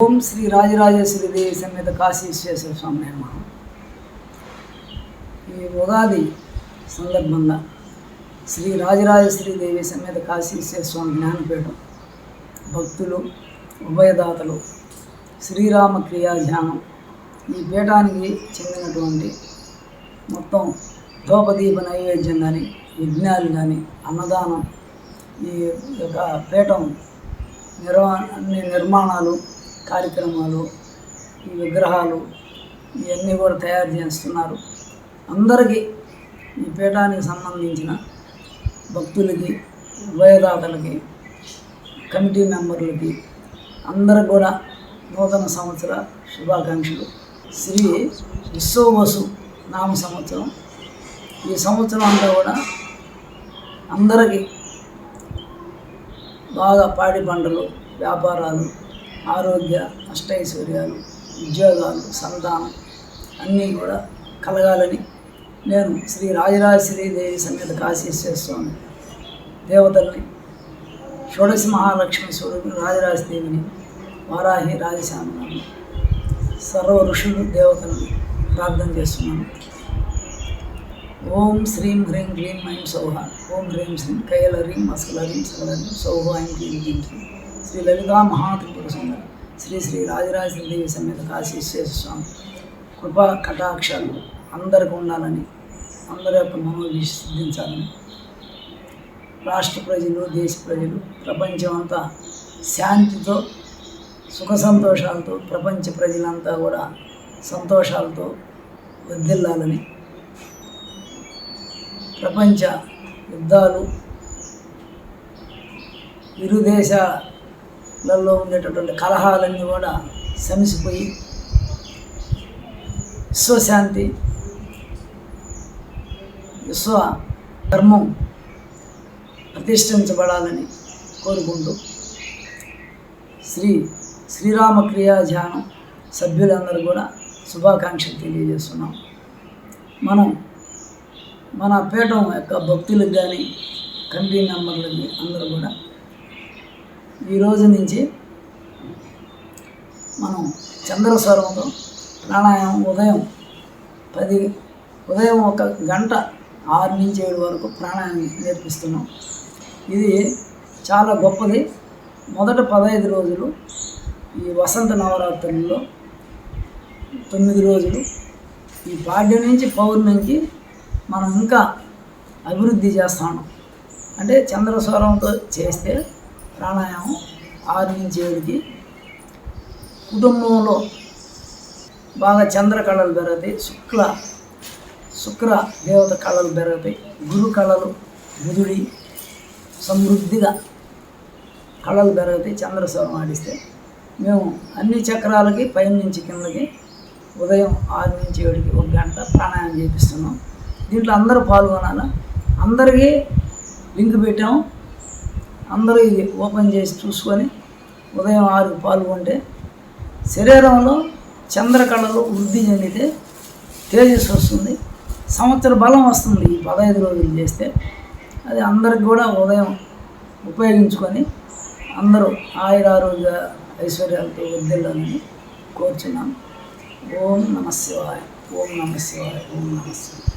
ఓం శ్రీ రాజరాజేశ్వరి దేవి సమేత కాశీశ్వేశ్వర స్వామి నమ. ఈ ఉగాది సందర్భంగా శ్రీ రాజరాజేశ్వరి దేవి సమేత కాశీశ్వర స్వామి జ్ఞానపీఠం భక్తులు ఉభయదాతలు శ్రీరామ క్రియాధ్యానం ఈ పీఠానికి చెందినటువంటి మొత్తం ధూపదీప నైవేద్యం కానీ యజ్ఞాలు కానీ అన్నదానం ఈ యొక్క పీఠం నిర్వా అన్ని నిర్మాణాలు కార్యక్రమాలు ఈ విగ్రహాలు ఇవన్నీ కూడా తయారు చేస్తున్నారు. అందరికీ ఈ పీఠానికి సంబంధించిన భక్తులకి ఉభయదాతలకి కమిటీ మెంబర్లకి అందరికి కూడా నూతన సంవత్సర శుభాకాంక్షలు. శ్రీ విశ్వవసు నామ సంవత్సరం. ఈ సంవత్సరం అంతా కూడా అందరికీ బాగా పాడి పంటలు వ్యాపారాలు ఆరోగ్య అష్టైశ్వర్యాలు ఉద్యోగాలు సంతానం అన్నీ కూడా కలగాలని నేను శ్రీ రాజరాజ శ్రీదేవి సమేత కాశీశ్వర స్వామి దేవతల్ని షోడశ మహాలక్ష్మి స్వరూపిణి రాజరాజదేవిని వారాహి రాజశామని సర్వ ఋషులు దేవతలను ప్రార్థన చేస్తున్నాను. ఓం శ్రీం హ్రీం క్లీం ఐం సౌహ ఓం హ్రీం శ్రీం కైల హ్రీం మస్కల హ్రీం సౌహ ఐం క్లీం క్లీం శ్రీం శ్రీ లలితా మహాత్రిపుర సుందర శ్రీ శ్రీ రాజరాజేశ్వరి దేవి సమేత కాశీ స్వామి. కృపా కటాక్షాలు అందరికి ఉండాలని అందరి యొక్క మనోభి సిద్ధించాలని రాష్ట్ర ప్రజలు దేశ ప్రజలు ప్రపంచం అంతా శాంతితో సుఖ సంతోషాలతో ప్రపంచ ప్రజలంతా కూడా సంతోషాలతో వర్ధిల్లాలని ప్రపంచ యుద్ధాలు ఇరు దేశాలలో ఉండేటటువంటి కలహాలన్నీ కూడా శమిసిపోయి విశ్వశాంతి విశ్వ ధర్మం ప్రతిష్ఠించబడాలని కోరుకుంటూ శ్రీ శ్రీరామ క్రియా ధ్యానం సభ్యులందరూ కూడా శుభాకాంక్షలు తెలియజేస్తున్నాం. మనం మన పీఠం యొక్క భక్తులకు కానీ కమిటీ మెంబర్లకి అందరూ కూడా ఈ రోజు నుంచి మనం చంద్రస్వరంతో ప్రాణాయామం ఉదయం పది ఉదయం ఒక గంట ఆరు నుంచి ఏడు వరకు ప్రాణాయామం నేర్పిస్తున్నాం. ఇది చాలా గొప్పది. మొదట పదహైదు రోజులు ఈ వసంత నవరాత్రుల్లో తొమ్మిది రోజులు ఈ పాడ్యం నుంచి పౌర్ణమికి మనం ఇంకా అభివృద్ధి చేస్తాను అంటే చంద్రస్వరంతో చేస్తే ప్రాణాయామం ఆరు నుంచి ఏడుకి కుటుంబంలో బాగా చంద్ర కళలు పెరుగుతాయి శుక్ల శుక్ర దేవత కళలు పెరుగుతాయి గురు కళలు బుధుడి సమృద్ధిగా కళలు పెరుగుతాయి చంద్రస్వరం ఆడిస్తే. మేము అన్ని చక్రాలకి పైన నుంచి కిందకి ఉదయం ఆరు నుంచి ఏడుకి ఒక గంట ప్రాణాయామం చేపిస్తున్నాం. దీంట్లో అందరూ పాల్గొనాలి? అందరికీ లింక్ పెట్టాము. అందరూ ఇది ఓపెన్ చేసి చూసుకొని ఉదయం ఆరు పాల్గొంటే శరీరంలో చంద్రకళలు వృద్ధి చెందితే తేజస్సు వస్తుంది సంవత్సర బలం వస్తుంది ఈ పదహైదు రోజులు చేస్తే. అది అందరికి కూడా ఉదయం ఉపయోగించుకొని అందరూ ఆయురారోగ్య ఐశ్వర్యాలతో వర్ధిల్లాలని కోరుచున్నాను. ఓం నమ శివాయ ఓం నమ శివాయ ఓం నమ శివాయ